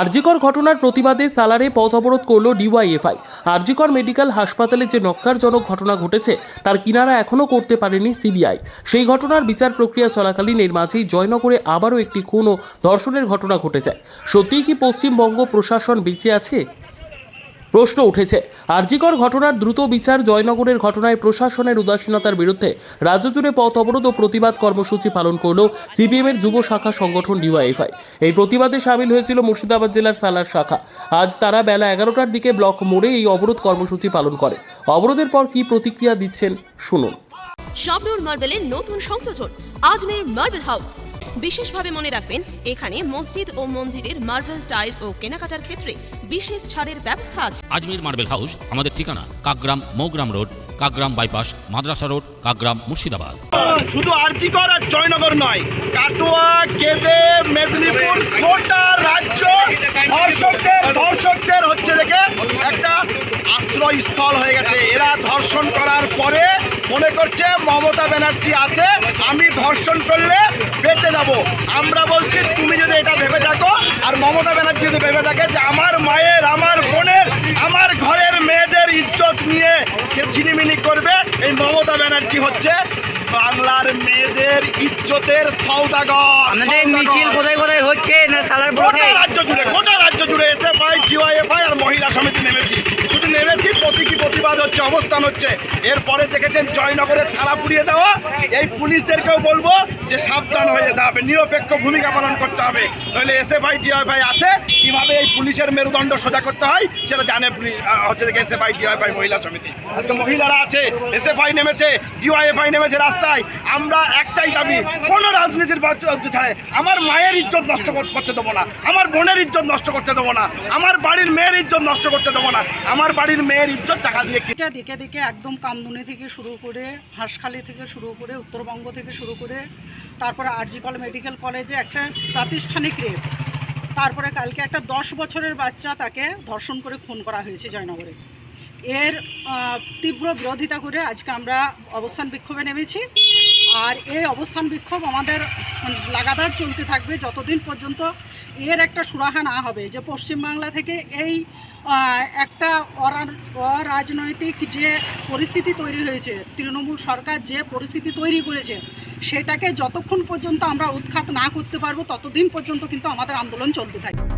আরজিকর ঘটনার প্রতিবাদে সালারে পথ অবরোধ করল ডিওয়াইএফআই। আরজিকর মেডিকেল হাসপাতালে যে নক্কারজনক ঘটনা ঘটেছে, তার কিনারা এখনও করতে পারেনি সিবিআই। সেই ঘটনার বিচার প্রক্রিয়া চলাকালীন এর মাঝেই জয়নগরে আবারও একটি খুন ও ধর্ষণের ঘটনা ঘটে যায় সত্যিই কি পশ্চিমবঙ্গ প্রশাসন বেঁচে আছে? প্রশ্ন উঠেছে। আরজিকর ঘটনার দ্রুত বিচার জয়নগরের ঘটনায় প্রশাসনের উদাসীনতার বিরুদ্ধে রাজ্য জুড়ে পথ অবরোধ ও প্রতিবাদ কর্মসূচি পালন করল সিপিএমের যুব শাখা সংগঠন ডিওয়াইফআই এই প্রতিবাদে সামিল হয়েছিল মুর্শিদাবাদ জেলার সালার শাখা। আজ তারা বেলা এগারোটার দিকে ব্লক মোড়ে এই অবরোধ কর্মসূচি পালন করে। অবরোধের পর কি প্রতিক্রিয়া দিচ্ছেন শুনুন। শাবনুর মার্বেলের নতুন সংযোজন। আজমের মার্বেল হাউস। বিশেষভাবে মনে রাখবেন, এখানে মসজিদ ও মন্দিরের মার্বেল টাইলস ও কেনাকাটার ক্ষেত্রে বিশেষ ছাড়ের ব্যবস্থা আছে। আজমির মার্বেল হাউস আমাদের ঠিকানা কাকগ্রাম মৌগ্রাম রোড কাকগ্রাম বাইপাস মাদ্রাসা রোড কাকগ্রাম মুর্শিদাবাদ। শুধু আরজিকর আর জয়নগর নয় কাটোয়া কেদে মেদিনীপুর গোটা রাজ্য ধর্ষকদের ধর্ষকদের হচ্ছে দেখে একটা আশ্রয়স্থল হয়ে গেছে। এরা ধর্ষণ করার পরে মনে করছে মমতা ব্যানার্জি আছে আমি ধর্ষণ করলে বেঁচে যাব। মমতা ব্যানার্জি যদি ভেবে থাকে যে আমার মায়ের আমার বোনের আমার ঘরের মেয়েদের ইজ্জত নিয়ে ছিনিমিনি করবে এই মমতা ব্যানার্জি হচ্ছে বাংলার মেয়েদের ইজ্জতের সৌদাগর মিছিল কোথায় কোথায় হচ্ছে না সালার রাজ্য জুড়ে এসে পাই জিওএফআই আর মহিলা সমিতি নেমেছি শুধু নেমেছি প্রতীকী অবস্থান হচ্ছে। এরপরে দেখেছেন জয়নগরের থানা পুড়িয়ে দেওয়া। এই পুলিশদেরকেও বলব যে সাবধান হয়ে যেতে হবে, নিরপেক্ষ ভূমিকা পালন করতে হবে। নইলে এসএফআই ডিওএফআই আছে, কীভাবে এই পুলিশের মেরুদণ্ড সোজা করতে হয়, সেটা জানে হচ্ছে দেখে এসএফআই ডিওএফআই মহিলা সমিতি। মহিলারা আছে, এসএফআই নেমেছে ডিওএফআই নেমেছে রাস্তায়। আমরা একটাই দাবি, কোনো রাজনীতির ছাড়ে। আমার মায়ের ইজ্জত নষ্ট করতে দেবো না। আমার বোনের ইজ্জত নষ্ট করতে দেবো না। আমার বাড়ির মেয়ের ইজ্জত নষ্ট করতে দেবো না। আমার বাড়ির মেয়ের ইজ্জত টাকা দিয়ে দেখে দিকে একদম কামদুনি থেকে শুরু করে হাঁসখালি থেকে শুরু করে উত্তরবঙ্গ থেকে শুরু করে তারপরে আরজিকল মেডিকেল কলেজে একটা প্রাতিষ্ঠানিক রেপ। তারপরে কালকে একটা দশ বছরের বাচ্চা তাকে ধর্ষণ করে খুন করা হয়েছে জয়নগরে। এর তীব্র বিরোধিতা করে আজকে আমরা অবস্থান বিক্ষোভে নেমেছি। আর এই অবস্থান বিক্ষোভ আমাদের মানে লাগাতার চলতে থাকবে যতদিন পর্যন্ত এর একটা সুরাহা না হবে যে পশ্চিমবাংলা থেকে এই একটা অরা- অরাজনৈতিক যে পরিস্থিতি তৈরি হয়েছে, তৃণমূল সরকার যে পরিস্থিতি তৈরি করেছে, সেটাকে যতক্ষণ পর্যন্ত আমরা উৎখাত না করতে পারব, ততদিন পর্যন্ত কিন্তু আমাদের আন্দোলন চলতে থাকবে।